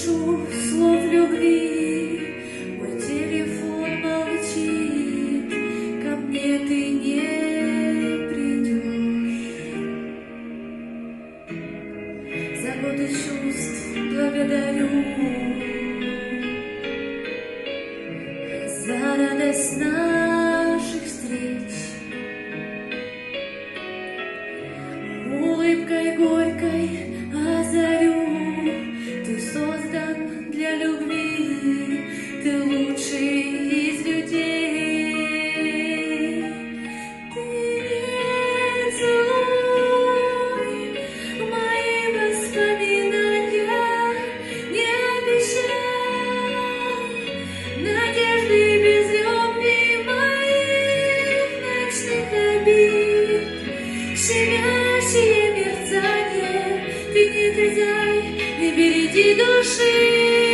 слышу слов любви, мой телефон молчит, ко мне ты не придешь. За годы чувств благодарю, за радость нас. хозяй, не береги души.